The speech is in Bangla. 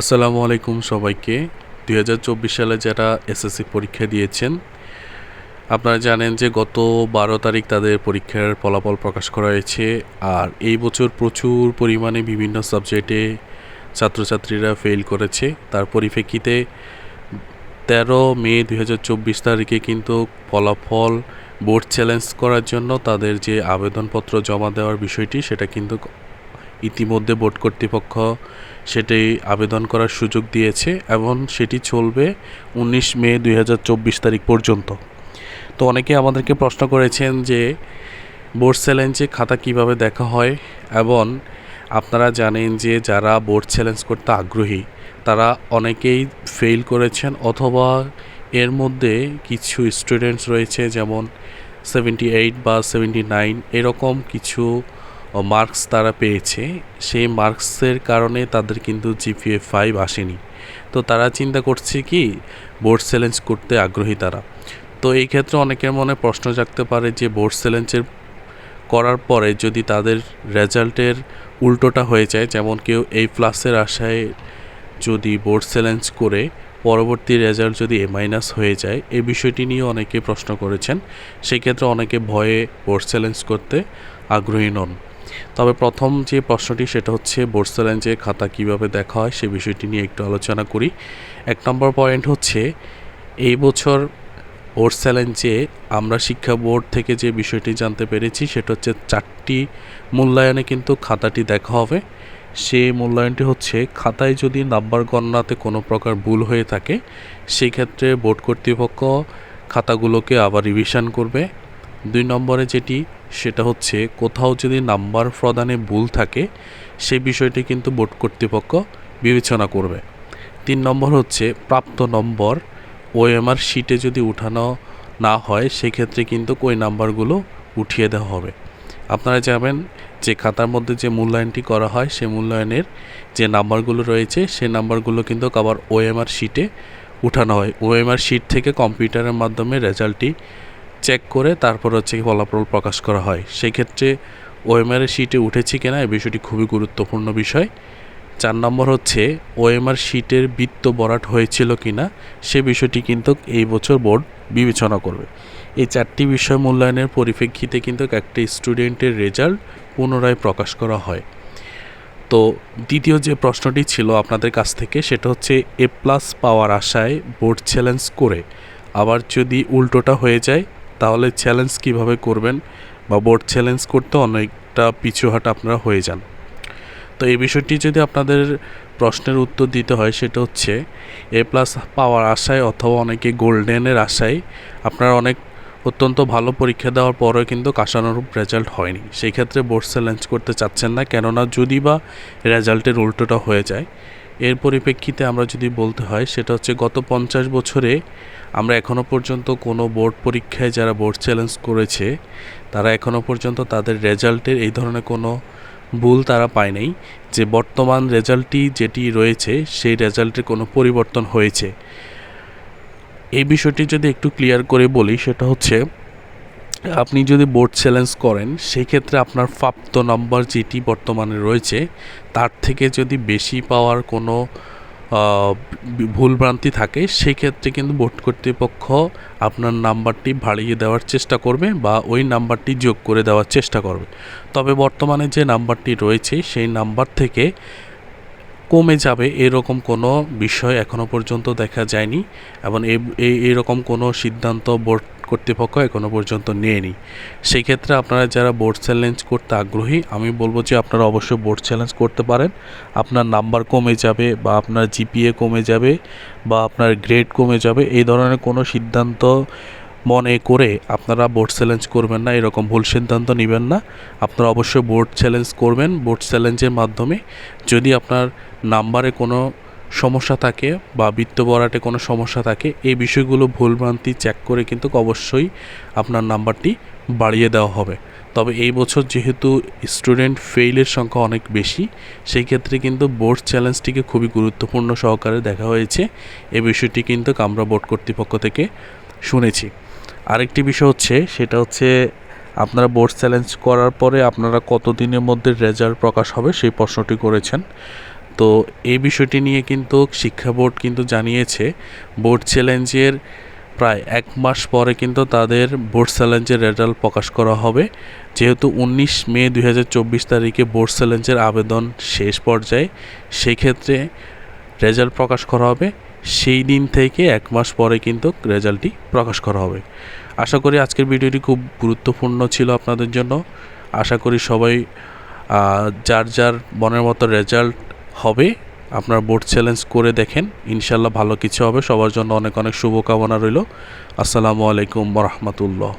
আসসালামু আলাইকুম সবাইকে। দুই হাজার চব্বিশ সালে যারা এসএসসি পরীক্ষা দিয়েছেন, আপনারা জানেন যে গত বারো তারিখ তাদের পরীক্ষার ফলাফল প্রকাশ করা হয়েছে। আর এই বছর প্রচুর পরিমাণে বিভিন্ন সাবজেক্টে ছাত্রছাত্রীরা ফেল করেছে। তার পরিপ্রেক্ষিতে তেরো মে দুই হাজার চব্বিশ তারিখে কিন্তু ফলাফল বোর্ড চ্যালেঞ্জ করার জন্য তাদের যে আবেদনপত্র জমা দেওয়ার বিষয়টি, সেটা কিন্তু ইতিমধ্যে বোর্ড কর্তৃপক্ষ সেটি আবেদন করার সুযোগ দিয়েছে এবং সেটি চলবে উনিশ মে দু হাজার চব্বিশ তারিখ পর্যন্ত। তো অনেকে আমাদেরকে প্রশ্ন করেছেন যে বোর্ড চ্যালেঞ্জে খাতা কীভাবে দেখা হয় এবং আপনারা জানেন যে যারা বোর্ড চ্যালেঞ্জ করতে আগ্রহী, তারা অনেকেই ফেল করেছেন অথবা এর মধ্যে কিছু স্টুডেন্টস রয়েছে যেমন সেভেন্টি এইট বা সেভেন্টি নাইন, এরকম কিছু মার্কস তারা পেয়েছে। সেই মার্কসের কারণে তাদের কিন্তু জিপিএ ফাইভ আসেনি। তো তারা চিন্তা করছে কি বোর্ড চ্যালেঞ্জ করতে আগ্রহী তারা। তো এই ক্ষেত্রে অনেকের মনে প্রশ্ন জাগতে পারে যে বোর্ড চ্যালেঞ্জের করার পরে যদি তাদের রেজাল্টের উল্টোটা হয়ে যায়, যেমন কেউ এই প্লাসের আশায় যদি বোর্ড চ্যালেঞ্জ করে, পরবর্তী রেজাল্ট যদি এ মাইনাস হয়ে যায় এই বিষয়টি নিয়ে অনেকে প্রশ্ন করেছেন। সেই ক্ষেত্রে অনেকে ভয়ে বোর্ড চ্যালেঞ্জ করতে আগ্রহী নন। তবে প্রথম যে প্রশ্নটি, সেটা হচ্ছে বোর্ড চ্যালেঞ্জে খাতা কীভাবে দেখা হয়, সে বিষয়টি নিয়ে একটু আলোচনা করি। এক নম্বর পয়েন্ট হচ্ছে, এই বছর চ্যালেঞ্জে আমরা শিক্ষা বোর্ড থেকে যে বিষয়টি জানতে পেরেছি, সেটা হচ্ছে চারটি মূল্যায়নে কিন্তু খাতাটি দেখা হবে। সে মূল্যায়নটি হচ্ছে, খাতায় যদি নাম্বার গণনাতে কোনো প্রকার ভুল হয়ে থাকে, সেই ক্ষেত্রে বোর্ড কর্তৃপক্ষ খাতাগুলোকে আবার রিভিশন করবে। দুই নম্বরে যেটি সেটা হচ্ছে কোথাও যদি নাম্বার প্রদানে ভুল থাকে সেই বিষয়টি কিন্তু বোর্ড কর্তৃপক্ষ বিবেচনা করবে। তিন নম্বর হচ্ছে প্রাপ্ত নম্বর, ওএমআর শিটে যদি উঠানো না হয়, সেক্ষেত্রে কিন্তু ওই নাম্বারগুলো উঠিয়ে দেওয়া হবে। আপনারা যাবেন যে খাতার মধ্যে যে মূল্যায়নটি করা হয় সেই মূল্যায়নের যে নাম্বারগুলো রয়েছে সেই নাম্বারগুলো কিন্তু আবার ওএমআর শিটে উঠানো হয়। ওএমআর শিট থেকে কম্পিউটারের মাধ্যমে রেজাল্টটি চেক করে তারপর হচ্ছে ফলাফল প্রকাশ করা হয়। সেই ক্ষেত্রে ওএমআর শিটে উঠেছে কিনা এই বিষয়টি খুবই গুরুত্বপূর্ণ বিষয়। চার নম্বর হচ্ছে ওএমআর শিটের বৃত্ত বরাট হয়েছিল কিনা সে বিষয়টি কিন্তু এই বছর বোর্ড বিবেচনা করবে। এই চারটি বিষয় মূল্যায়নের পরিপ্রেক্ষিতে কিন্তু একটি স্টুডেন্টের রেজাল্ট পুনরায় প্রকাশ করা হয়। তো দ্বিতীয় যে প্রশ্নটি ছিল আপনাদের কাছ থেকে, সেটা হচ্ছে এ প্লাস পাওয়ার আশায় বোর্ড চ্যালেঞ্জ করে আবার যদি উল্টোটা হয়ে যায় তাহলে চ্যালেঞ্জ কীভাবে করবেন বা বোর্ড চ্যালেঞ্জ করতে অনেকটা পিছুহাট আপনারা হয়ে যান। তো এই বিষয়টি যদি আপনাদের প্রশ্নের উত্তর দিতে হয়, সেটা হচ্ছে এ প্লাস পাওয়ার আশায় অথবা অনেকে গোল্ডেনের আশায় আপনারা অনেক অত্যন্ত ভালো পরীক্ষা দেওয়ার পরেও কিন্তু আশানুরূপ রেজাল্ট হয়নি। সেই ক্ষেত্রে বোর্ড চ্যালেঞ্জ করতে চাচ্ছেন না, কেননা যদি বা রেজাল্টের উল্টোটা হয়ে যায় এর পরিপ্রেক্ষিতে আমরা যদি বলতে হয়, সেটা হচ্ছে গত পঞ্চাশ বছরে আমরা এখনও পর্যন্ত কোনো বোর্ড পরীক্ষায় যারা বোর্ড চ্যালেঞ্জ করেছে, তারা এখনও পর্যন্ত তাদের রেজাল্টের এই ধরনের কোনো ভুল তারা পায় নাই। যে বর্তমান রেজাল্টটি যেটি রয়েছে, সেই রেজাল্টের কোনো পরিবর্তন হয়েছে। এই বিষয়টি যদি একটু ক্লিয়ার করে বলি, সেটা হচ্ছে আপনি যদি বোর্ড চ্যালেঞ্জ করেন সেই ক্ষেত্রে আপনার প্রাপ্ত নাম্বার যেটি বর্তমানে রয়েছে, তার থেকে যদি বেশি পাওয়ার কোনো ভুলভ্রান্তি থাকে সেই ক্ষেত্রে কিন্তু বোর্ড কর্তৃপক্ষ আপনার নাম্বারটি বাড়িয়ে দেওয়ার চেষ্টা করবে বা ওই নাম্বারটি যোগ করে দেওয়ার চেষ্টা করবে। তবে বর্তমানে যে নাম্বারটি রয়েছে, সেই নাম্বার থেকে কমে যাবে এরকম কোনো বিষয় এখনও পর্যন্ত দেখা যায়নি এবং এরকম কোনো সিদ্ধান্ত বোর্ড কর্তৃপক্ষ এখনও পর্যন্ত নেয়নি। সেই ক্ষেত্রে আপনারা যারা বোর্ড চ্যালেঞ্জ করতে আগ্রহী, আমি বলব যে আপনারা অবশ্যই বোর্ড চ্যালেঞ্জ করতে পারেন। আপনার নাম্বার কমে যাবে বা আপনার জিপিএ কমে যাবে বা আপনার গ্রেড কমে যাবে। এই ধরনের কোনো সিদ্ধান্ত মনে করে আপনারা বোর্ড চ্যালেঞ্জ করবেন না, এরকম ভুল সিদ্ধান্ত নেবেন না। আপনারা অবশ্যই বোর্ড চ্যালেঞ্জ করবেন। বোর্ড চ্যালেঞ্জের মাধ্যমে যদি আপনার নাম্বারে কোনো সমস্যা থাকে বা বৃত্ত বরাটে কোনো সমস্যা থাকে, এই বিষয়গুলো ভুলভ্রান্তি চেক করে কিন্তু অবশ্যই আপনার নাম্বারটি বাড়িয়ে দেওয়া হবে। তবে এই বছর যেহেতু স্টুডেন্ট ফেইলের সংখ্যা অনেক বেশি, সেই ক্ষেত্রে কিন্তু বোর্ড চ্যালেঞ্জটিকে খুবই গুরুত্বপূর্ণ সহকারে দেখা হয়েছে। এই বিষয়টি কিন্তু আমরা বোর্ড কর্তৃপক্ষ থেকে শুনেছি। আরেকটি বিষয় হচ্ছে, সেটা হচ্ছে আপনারা বোর্ড চ্যালেঞ্জ করার পরে আপনারা কত দিনের মধ্যে রেজাল্ট প্রকাশ হবে সেই প্রশ্নটি করেছেন। তো এই বিষয়টি নিয়ে কিন্তু শিক্ষা বোর্ড কিন্তু জানিয়েছে বোর্ড চ্যালেঞ্জের প্রায় এক মাস পরে কিন্তু তাদের বোর্ড চ্যালেঞ্জের রেজাল্ট প্রকাশ করা হবে। যেহেতু উনিশ মে দুই হাজার চব্বিশ তারিখে বোর্ড চ্যালেঞ্জের আবেদন শেষ পর্যায়ে, সেক্ষেত্রে রেজাল্ট প্রকাশ করা হবে, সেই দিন থেকে এক মাস পরে কিন্তু রেজাল্টটি প্রকাশ করা হবে। আশা করি আজকের ভিডিওটি খুব গুরুত্বপূর্ণ ছিল আপনাদের জন্য। আশা করি সবাই যার যার মনের মতো রেজাল্ট হবে, আপনার বোর্ড চ্যালেঞ্জ করে দেখেন। ইনশাল্লাহ ভালো কিছু হবে। সবার জন্য অনেক অনেক শুভকামনা রইল। আসসালামু আলাইকুম রহমতুল্লাহ।